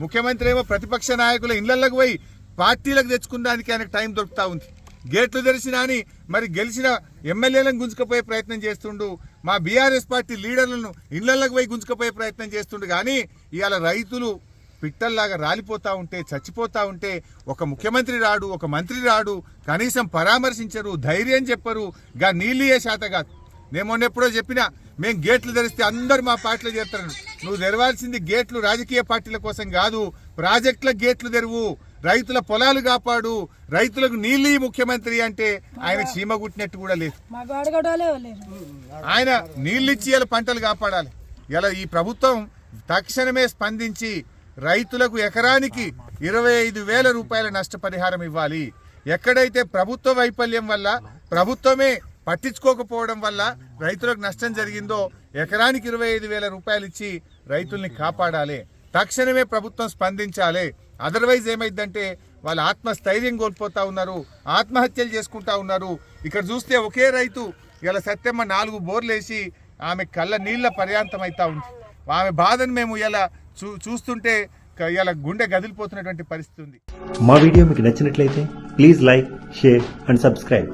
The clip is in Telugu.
ముఖ్యమంత్రి ఏమో ప్రతిపక్ష నాయకుల ఇళ్ళకు పోయి పార్టీలకు తెచ్చుకున్నానికి ఆయనకు టైం దొరుకుతూ ఉంది. గేట్లు తెరిచినా అని మరి గెలిచిన ఎమ్మెల్యేలను గుంజుకపోయే ప్రయత్నం చేస్తుండు. మా బీఆర్ఎస్ పార్టీ లీడర్లను ఇళ్ళకు పోయి గుంజుకపోయే ప్రయత్నం చేస్తుండు. కానీ ఇవాళ రైతులు పిట్టల్లాగా రాలిపోతా ఉంటే చచ్చిపోతూ ఉంటే ఒక ముఖ్యమంత్రి రాడు ఒక మంత్రి రాడు కనీసం పరామర్శించరు ధైర్యం చెప్పరు. గా నీళ్ళే శాత కాదు. నేను మొన్న ఎప్పుడో చెప్పినా మేము గేట్లు తెరిస్తే అందరు మా పార్టీలో చేస్తారు నువ్వు తెరవాల్సింది గేట్లు రాజకీయ పార్టీల కోసం కాదు ప్రాజెక్టుల గేట్లు తెరువు రైతుల పొలాలు కాపాడు రైతులకు నీళ్ళు ముఖ్యమంత్రి అంటే ఆయన చీమ కుట్టినట్టు కూడా లేదు. ఆయన నీళ్ళిచ్చి ఇలా పంటలు కాపాడాలి. ఇలా ఈ ప్రభుత్వం తక్షణమే స్పందించి రైతులకు ఎకరానికి ఇరవై ఐదు వేల రూపాయల నష్టపరిహారం ఇవ్వాలి. ఎక్కడైతే ప్రభుత్వ వైఫల్యం వల్ల ప్రభుత్వమే పట్టించుకోకపోవడం వల్ల రైతులకు నష్టం జరిగిందో ఎకరానికి ఇరవై ఐదు వేల రూపాయలు ఇచ్చి రైతుల్ని కాపాడాలి. తక్షణమే ప్రభుత్వం స్పందించాలి. అదర్వైజ్ ఏమైందంటే వాళ్ళ ఆత్మస్థైర్యం కోల్పోతా ఉన్నారు ఆత్మహత్యలు చేసుకుంటా ఉన్నారు. ఇక్కడ చూస్తే ఒకే రైతు ఇలా సత్యమ్మ నాలుగు బోర్లేసి ఆమె కళ్ళ నీళ్ళ పర్యాంతం అవుతా ఉంది. ఆమె బాధను మేము ఇలా చూ చూస్తుంటే ఇలా గుండె గదిలిపోతున్నటువంటి పరిస్థితి ఉంది. మా వీడియో మీకు నచ్చినట్లయితే please like share and subscribe.